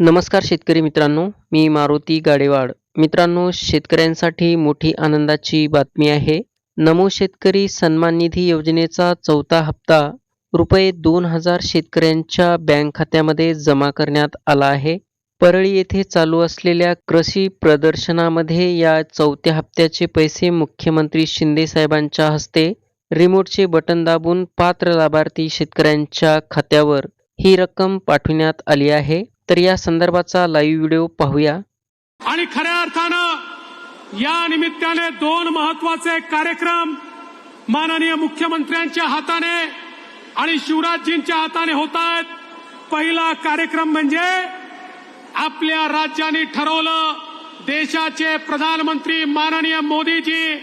नमस्कार शेतकरी मित्रांनो मी मारुती गाडेवाड. मित्रांनो शेतकऱ्यांसाठी मोठी आनंदाची बातमी आहे. नमो शेतकरी सन्मान निधी योजनेचा चौथा हप्ता रुपये दोन हजार शेतकऱ्यांच्या बँक खात्यामध्ये जमा करण्यात आला आहे. परळी येथे चालू असलेल्या कृषी प्रदर्शनामध्ये या चौथ्या हप्त्याचे पैसे मुख्यमंत्री शिंदे साहेबांच्या हस्ते रिमोटचे बटन दाबून पात्र लाभार्थी शेतकऱ्यांच्या खात्यावर ही रक्कम पाठविण्यात आली आहे. तर या संदर्भाचा लाईव्ह व्हिडिओ पाहूया. आणि खऱ्या अर्थानं या निमित्ताने दोन महत्त्वाचे कार्यक्रम माननीय मुख्यमंत्र्यांच्या हाताने आणि शिवराजजींच्या हाताने होत आहेत. पहिला कार्यक्रम म्हणजे आपल्या राज्याने ठरवलं देशाचे प्रधानमंत्री माननीय मोदीजी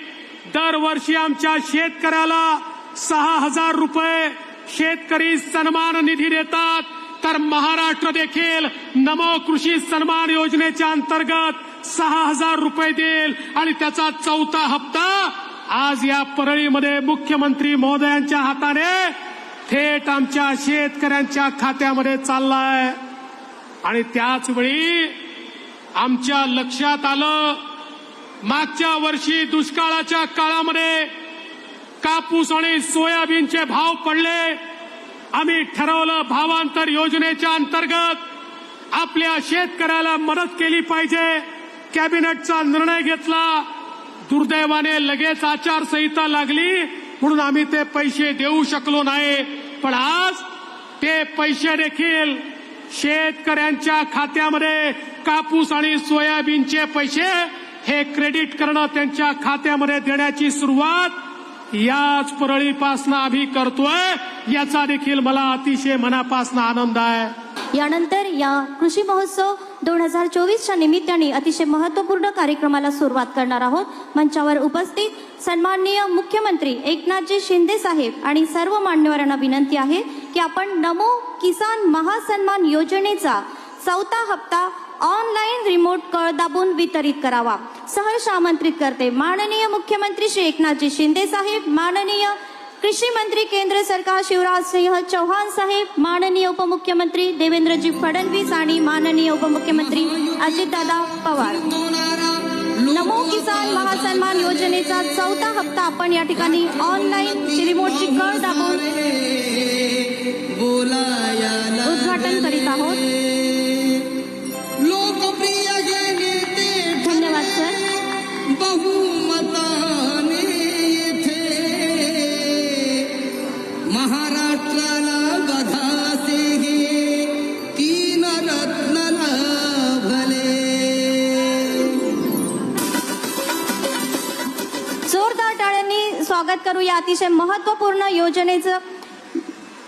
दरवर्षी आमच्या शेतकऱ्याला सहा हजार रुपये शेतकरी सन्मान निधी देतात. तर महाराष्ट्र देखील नमो कृषी सन्मान योजनेच्या अंतर्गत सहा हजार रुपये देईल. आणि त्याचा चौथा हप्ता आज या परळीमध्ये मुख्यमंत्री महोदयांच्या हाताने थेट आमच्या शेतकऱ्यांच्या खात्यामध्ये चाललाय. आणि त्याच वेळी आमच्या लक्षात आलं मागच्या वर्षी दुष्काळाच्या काळामध्ये कापूस आणि सोयाबीनचे भाव पडले. आम्ही ठरवलं भावांतर योजनेच्या अंतर्गत आपल्या शेतकऱ्याला मदत केली पाहिजे. कॅबिनेटचा निर्णय घेतला. दुर्दैवाने लगेच आचारसंहिता लागली. म्हणून आम्ही ते पैसे देऊ शकलो नाही. पण आज ते पैसे देखील शेतकऱ्यांच्या खात्यामध्ये कापूस आणि सोयाबीनचे पैसे हे क्रेडिट करणं त्यांच्या खात्यामध्ये देण्याची सुरुवात याच परळीपासनं आम्ही करतोय याचा देखील मला अतिशय मनापासून आनंद आहे. यानंतर या कृषी महोत्सव दोन हजार चोवीसच्या निमित्ताने अतिशय महत्त्वपूर्ण कार्यक्रमाला सुरुवात करणार आहोत. मंचावर उपस्थित सन्माननीय मुख्यमंत्री एकनाथजी शिंदे साहेब आणि सर्व मान्यवरांना विनंती आहे की आपण नमो किसान महासन्मान योजनेचा चौथा हप्ता ऑनलाईन रिमोट कळ दाबून वितरित करावा. सहर्ष आमंत्रित करते माननीय मुख्यमंत्री श्री एकनाथजी शिंदे साहेब माननीय कृषी मंत्री केंद्र सरकार शिवराज सिंह चौहान साहेब माननीय उपमुख्यमंत्री देवेंद्रजी फडणवीस आणि माननीय उपमुख्यमंत्री अजितदादा पवार. नमो किसान महासन्मान योजनेचा चौथा हप्ता आपण या ठिकाणी ऑनलाईन रिमोटची कळ दाबून उद्घाटन करीत आहोत. महाराष्ट्राला बधासे हे तीन रत्न लाभले जोरदार टाळ्यांनी स्वागत करूया. अतिशय महत्त्वपूर्ण योजनेचं